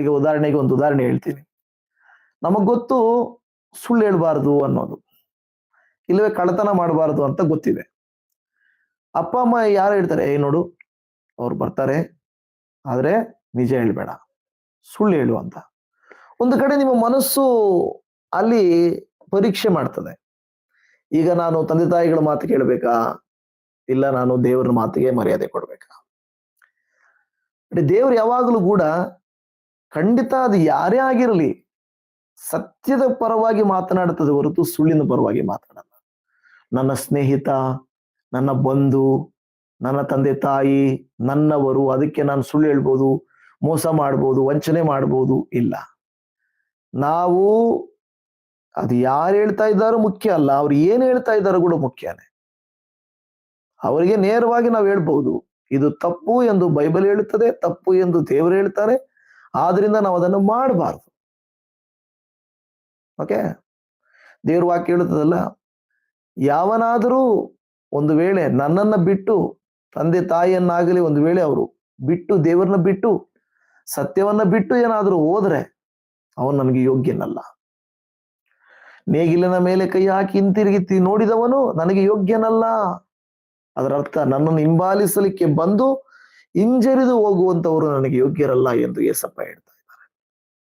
ಈಗ ಉದಾಹರಣೆಗೆ ಒಂದು ಉದಾಹರಣೆ ಹೇಳ್ತೀನಿ. ನಮಗ್ ಗೊತ್ತು ಸುಳ್ಳು ಹೇಳ್ಬಾರ್ದು ಅನ್ನೋದು. ಇಲ್ಲವೇ ಕಳ್ಳತನ ಮಾಡಬಾರ್ದು ಅಂತ ಗೊತ್ತಿದೆ. ಅಪ್ಪ, ಅಮ್ಮ ಯಾರು ಹೇಳ್ತಾರೆ ಏ ನೋಡು, ಅವ್ರು ಬರ್ತಾರೆ, ಆದ್ರೆ ನಿಜ ಹೇಳ್ಬೇಡ, ಸುಳ್ಳು ಹೇಳು ಅಂತ. ಒಂದು ಕಡೆ ನಿಮ್ಮ ಮನಸ್ಸು ಅಲ್ಲಿ ಪರೀಕ್ಷೆ ಮಾಡ್ತದೆ. ಈಗ ನಾನು ತಂದೆ ತಾಯಿಗಳ ಮಾತು ಕೇಳಬೇಕಾ? ಇಲ್ಲ, ನಾನು ದೇವರ ಮಾತಿಗೆ ಮರ್ಯಾದೆ ಕೊಡ್ಬೇಕಾ? ದೇವ್ರು ಯಾವಾಗಲೂ ಕೂಡ ಖಂಡಿತ ಅದು ಯಾರೇ ಆಗಿರಲಿ ಸತ್ಯದ ಪರವಾಗಿ ಮಾತನಾಡುತ್ತದೆ ಹೊರತು ಸುಳ್ಳಿನ ಪರವಾಗಿ ಮಾತನಾಡಲ್ಲ. ನನ್ನ ಸ್ನೇಹಿತ, ನನ್ನ ಬಂಧು, ನನ್ನ ತಂದೆ ತಾಯಿ, ನನ್ನವರು, ಅದಕ್ಕೆ ನಾನು ಸುಳ್ಳು ಹೇಳ್ಬೋದು, ಮೋಸ ಮಾಡ್ಬೋದು, ವಂಚನೆ ಮಾಡ್ಬೋದು ಇಲ್ಲ. ನಾವು ಅದು ಯಾರು ಹೇಳ್ತಾ ಇದ್ದಾರೋ ಮುಖ್ಯ ಅಲ್ಲ, ಅವ್ರು ಏನ್ ಹೇಳ್ತಾ ಇದ್ದಾರೋ ಕೂಡ ಮುಖ್ಯನೇ. ಅವರಿಗೆ ನೇರವಾಗಿ ನಾವು ಹೇಳ್ಬಹುದು ಇದು ತಪ್ಪು ಎಂದು ಬೈಬಲ್ ಹೇಳುತ್ತದೆ, ತಪ್ಪು ಎಂದು ದೇವರು ಹೇಳ್ತಾರೆ ಆದ್ರಿಂದ ನಾವು ಅದನ್ನು ಮಾಡಬಾರ್ದು. ಓಕೆ ದೇವ್ರ ವಾಕ್ಯ ಹೇಳುತ್ತದಲ್ಲ, ಯಾವನಾದರೂ ಒಂದು ವೇಳೆ ನನ್ನನ್ನ ಬಿಟ್ಟು ತಂದೆ ತಾಯಿಯನ್ನಾಗಲಿ ಒಂದು ವೇಳೆ ಅವರು ಬಿಟ್ಟು ದೇವರನ್ನ ಬಿಟ್ಟು ಸತ್ಯವನ್ನ ಬಿಟ್ಟು ಏನಾದರೂ ಹೋದ್ರೆ ಅವನು ನನಗೆ ಯೋಗ್ಯನಲ್ಲ. ನೇಗಿಲಿನ ಮೇಲೆ ಕೈ ಹಾಕಿ ಹಿಂತಿರುಗಿ ನೋಡಿದವನು ನನಗೆ ಯೋಗ್ಯನಲ್ಲ. ಅದರ ಅರ್ಥ ನನ್ನನ್ನು ಹಿಂಬಾಲಿಸಲಿಕ್ಕೆ ಬಂದು ಹಿಂಜರಿದು ಹೋಗುವಂತವರು ನನಗೆ ಯೋಗ್ಯರಲ್ಲ ಎಂದು ಏಸಪ್ಪ ಹೇಳ್ತಾರೆ